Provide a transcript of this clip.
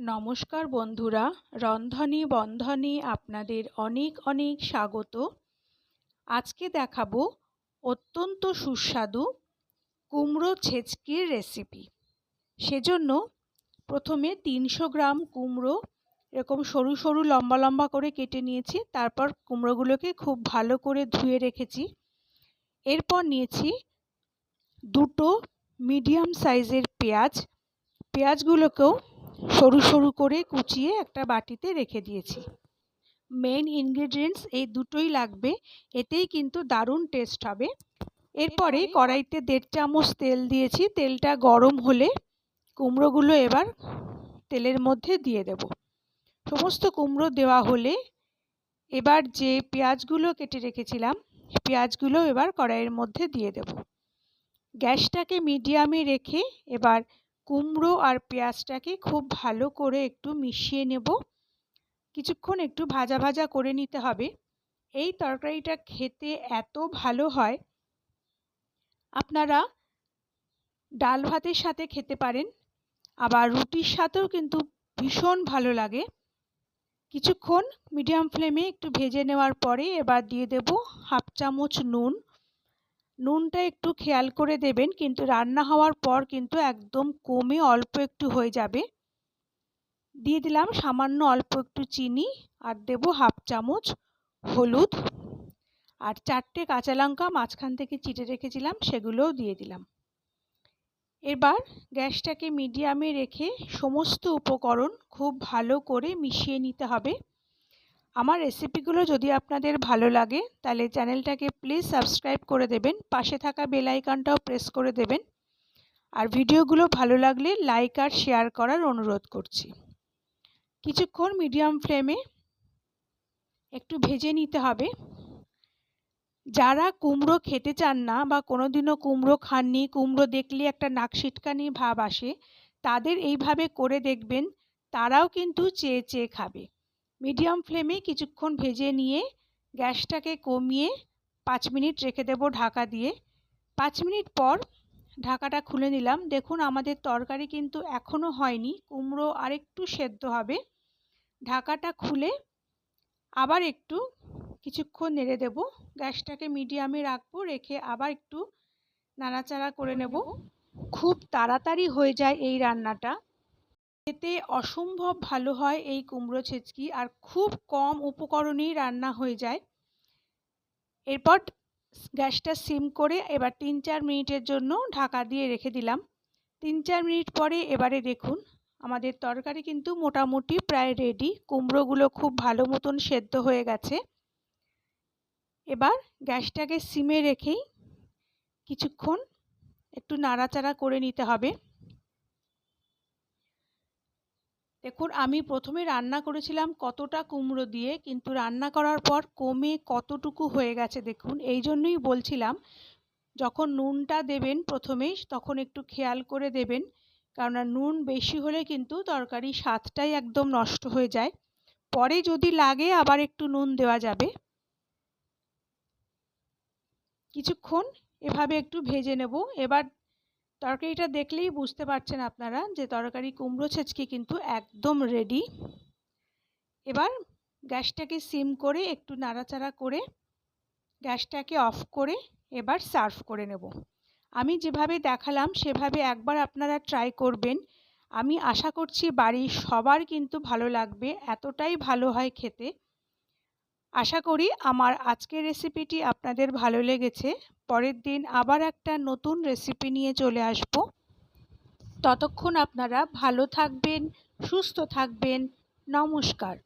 নমস্কার বন্ধুরা, রন্ধনে বন্ধনে আপনাদের অনেক অনেক স্বাগত। আজকে দেখাবো অত্যন্ত সুস্বাদু কুমড়ো ছেচকির রেসিপি সেজন্য প্রথমে তিনশো গ্রাম কুমড়ো, এরকম সরু সরু লম্বা লম্বা করে কেটে নিয়েছি, তারপর কুমড়োগুলোকে খুব ভালো করে ধুয়ে রেখেছি। এরপর নিয়েছি দুটো মিডিয়াম সাইজের পেঁয়াজ। পেঁয়াজগুলোকেও সরু সরু করে কুচিয়ে একটা বাটিতে রেখে দিয়েছি। মেন ইনগ্রেডিয়েন্টস এই দুটোই লাগবে এতেই কিন্তু দারুণ টেস্ট হবে। এরপরে? কড়াইতে দেড় চামচ তেল দিয়েছি তেলটা গরম হলে কুমড়োগুলো এবার তেলের মধ্যে দিয়ে দেব। সমস্ত কুমড়ো দেওয়া হলে এবার যে পেঁয়াজগুলো কেটে রেখেছিলাম পেঁয়াজগুলো এবার কড়াইয়ের মধ্যে দিয়ে দেব। গ্যাসটাকে মিডিয়ামে রেখে এবার কুমড়ো আর পেঁয়াজটাকে খুব ভালো করে একটু মিশিয়ে নেব। কিছুক্ষণ একটু ভাজা ভাজা করে নিতে হবে। এই তরকারিটা খেতে এত ভালো হয়। আপনারা ডাল ভাতের সাথে খেতে পারেন, আবার রুটির সাথেও কিন্তু ভীষণ ভালো লাগে। কিছুক্ষণ মিডিয়াম ফ্লেমে একটু ভেজে নেওয়ার পরে এবার দিয়ে দেব হাফ চামচ নুন। নুনটা একটু খেয়াল করে দেবেন, কিন্তু রান্না হওয়ার পর কিন্তু একদম কমে অল্প একটু হয়ে যাবে। দিয়ে দিলাম সামান্য অল্প একটু চিনি আর দেব হাফ চামচ হলুদ। আর চারটে কাঁচা লঙ্কা মাঝখান থেকে চিটে রেখেছিলাম, সেগুলোও দিয়ে দিলাম। এবার গ্যাসটাকে মিডিয়ামে রেখে সমস্ত উপকরণ খুব ভালো করে মিশিয়ে নিতে হবে। আমার রেসিপিগুলো যদি আপনাদের ভালো লাগে, তাহলে চ্যানেলটাকে প্লিজ সাবস্ক্রাইব করে দেবেন, পাশে থাকা বেল আইকনটাও প্রেস করে দেবেন। আর ভিডিওগুলো ভালো লাগলে লাইক আর শেয়ার করার অনুরোধ করছি। কিছুক্ষণ মিডিয়াম ফ্লেমে একটু ভেজে নিতে হবে। যারা কুমড়ো খেতে চান না বা কোনোদিনও কুমড়ো খাননি, কুমড়ো দেখলে একটা নাক সিটকানি ভাব আসে, তাদের এইভাবে করে দেখবেন, তারাও কিন্তু চেয়ে চেয়ে খাবে। মিডিয়াম ফ্লেমে কিছুক্ষণ ভেজে নিয়ে গ্যাসটাকে কমিয়ে পাঁচ মিনিট রেখে দেবো ঢাকা দিয়ে। পাঁচ মিনিট পর ঢাকাটা খুলে নিলাম। দেখুন, আমাদের তরকারি কিন্তু এখনও হয়নি। কুমড়ো আরেকটু সেদ্ধ হবে। ঢাকাটা খুলে আবার একটু কিছুক্ষণ নেড়ে দেব। গ্যাসটাকে মিডিয়ামে রাখব, রেখে আবার একটু নাড়াচাড়া করে নেব। খুব তাড়াতাড়ি হয়ে যায় এই রান্নাটা। খেতে অসম্ভব ভালো হয় এই কুমড়ো ছেচকি আর খুব কম উপকরণেই রান্না হয়ে যায়। এরপর গ্যাসটা সিম করে এবার তিন চার মিনিটের জন্য ঢাকা দিয়ে রেখে দিলাম। তিন চার মিনিট পরে এবারে দেখুন, আমাদের তরকারি কিন্তু মোটামুটি প্রায় রেডি কুমড়োগুলো খুব ভালো মতন সেদ্ধ হয়ে গেছে। এবার গ্যাসটাকে সিমে রেখেই কিছুক্ষণ একটু নাড়াচাড়া করে নিতে হবে। দেখুন, আমি প্রথমে রান্না করেছিলাম কতটা কুমড়ো দিয়ে, কিন্তু রান্না করার পর কমে কতটুকু হয়ে গেছে দেখুন, এই জন্যই বলছিলাম, যখন নুনটা দেবেন প্রথমেই, তখন একটু খেয়াল করে দেবেন, কেননা নুন বেশি হলে কিন্তু তরকারি স্বাদটাই একদম নষ্ট হয়ে যায়। পরে যদি লাগে আবার একটু নুন দেওয়া যাবে। কিছুক্ষণ এভাবে একটু ভেজে নেব, এবার তরকারিটা দেখলেই বুঝতে পারছেন আপনারা যে তরকারি কুমড়ো ছেচকি কিন্তু একদম রেডি এবার গ্যাসটাকে সিম করে একটু নাড়াচাড়া করে গ্যাসটাকে অফ করে এবার সার্ভ করে নেব। আমি যেভাবে দেখালাম সেভাবে একবার আপনারা ট্রাই করবেন। আমি আশা করছি বাড়ির সবার কিন্তু ভালো লাগবে, এতটাই ভালো হয় খেতে। আশা করি আমার আজকের রেসিপিটি আপনাদের ভালো লেগেছে। পরের দিন আবার একটা নতুন রেসিপি নিয়ে চলে আসব। ততক্ষণ আপনারা ভালো থাকবেন, সুস্থ থাকবেন। নমস্কার।